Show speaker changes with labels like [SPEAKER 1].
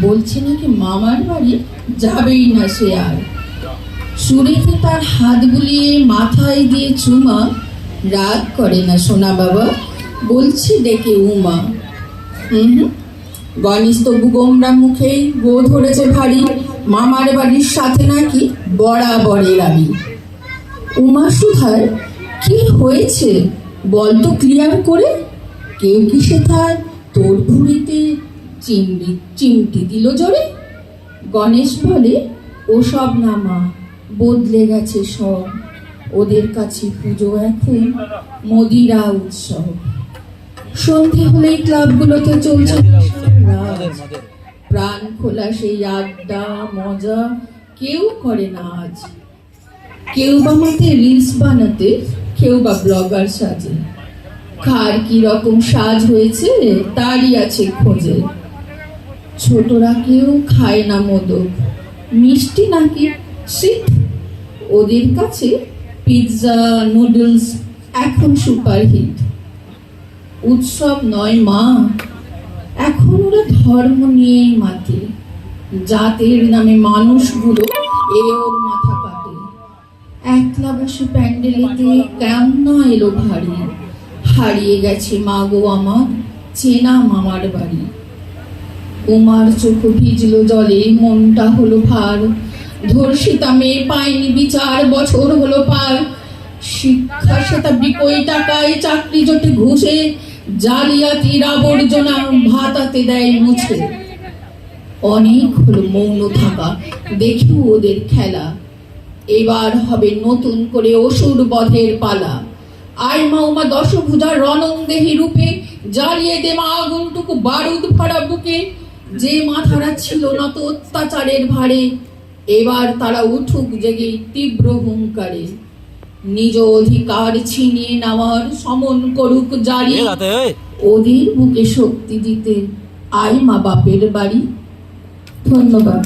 [SPEAKER 1] বলছে নাকি মামার বাড়ি? যাবেই না সে আর। সুরেখে তার হাত বুলিয়ে মাথায় দিয়ে চুমা। রাগ করে না সোনা বাবা। বলছে ডেকে উমা। হুম। গণেশ তবু গোমরা মুখে গো ধরেছে ভারী। মামার বাড়ির সাথে নাকি বরাবরের আমি উমা সুধার, কি হয়েছে? বল তো ক্লিয়ার করে। কেউ কি সে তার তোর ভুড়িতে চিমড়ি চিমটি দিল জোরে। গণেশ বলে ওসব না মা বদলে গেছে সব। ওদের কাছে পুজো এখন মদিরা উৎসব। সন্ধে হলেই ক্লাবগুলোতে চলছে। প্রাণ খোলা সেই আড্ডা মজা কেউ করে না আজ। কেউ বা মাকে রিলস বানাতে কেউ বা ব্লগার সাজে। কার কি রকম সাজ হয়েছে তারই আছে খোঁজে। ছোটরা কেউ খায় না মোদক মিষ্টি নাকি শীত? ওদের কাছে পিৎজা নুডলস এখন সুপারহিট। উৎসব নয় মা, এখন ওরা ধর্ম নিয়েই মাতে। জাতের নামে মানুষগুলো এ ওর মাথা পাতে একলা বসে প্যান্ডেলেতে কেমন এলো ভারী। হারিয়ে গেছে মা গো আমার, চেনা মামার বাড়ি। উমার চোখ ভিজলো জলে, মনটা হলো ভার। ধর্ষিতা মেয়ে পায়নি বিচার, বছর হলো পার। শিক্ষা সেটা বিকই টাকায়, চাকরি জোটে ঘুষে জালিয়াতির আবর্জনা ভাতাতে দেয় মুছে। অনেক হলো মৌন থাকা, দেখি ওদের খেলা। এবার হবে নতুন করে অসুর বধের পালা। আয় মা উমা দশভুজার রণংদেহী রূপে, জ্বালিয়ে দে মা আগুনটুকু বারুদ ভরা বুকে। যে মাথারা ছিল নত অত্যাচারের ভারে এবার তারা উঠুক জেগে তীব্র হুঙ্কারে। নিজ অধিকার ছিনিয়ে নেওয়ার সমন করুক জারি। ওদের বুকে শক্তি দিতে আই মা বাপের বাড়ি। ধন্যবাদ।